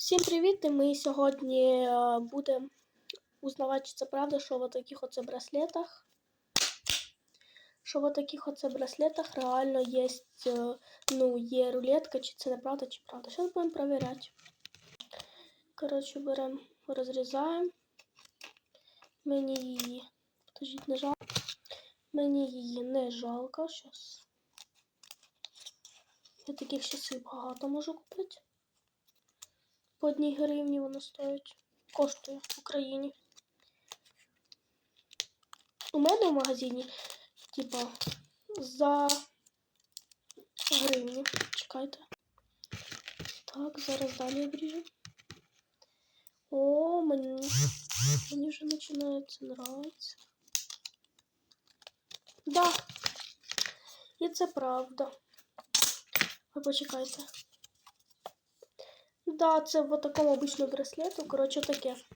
Всім привіт! І Ми сьогодні е, будемо узнавати, чи це правда, що в таких оце браслетах. Що в таких оце браслетах реально є, ну, є рулетка, чи це неправда, чи правда. Зараз будемо перевіряти. Коротше, беремо, розрізаємо. Мені її. Подождіть, не жалко. Мені її не жалко. Щас. Я таких часів багато можу купити. По одній гривні воно стоїть. Коштує в Україні. У мене в магазині, типа, за гривню. Чекайте. Так, зараз далі обріжу. О, мені, мені вже починає це нравиться. Да. І це правда. Ви почекайте. Да, це в такому обичному браслету. Коротше, таке.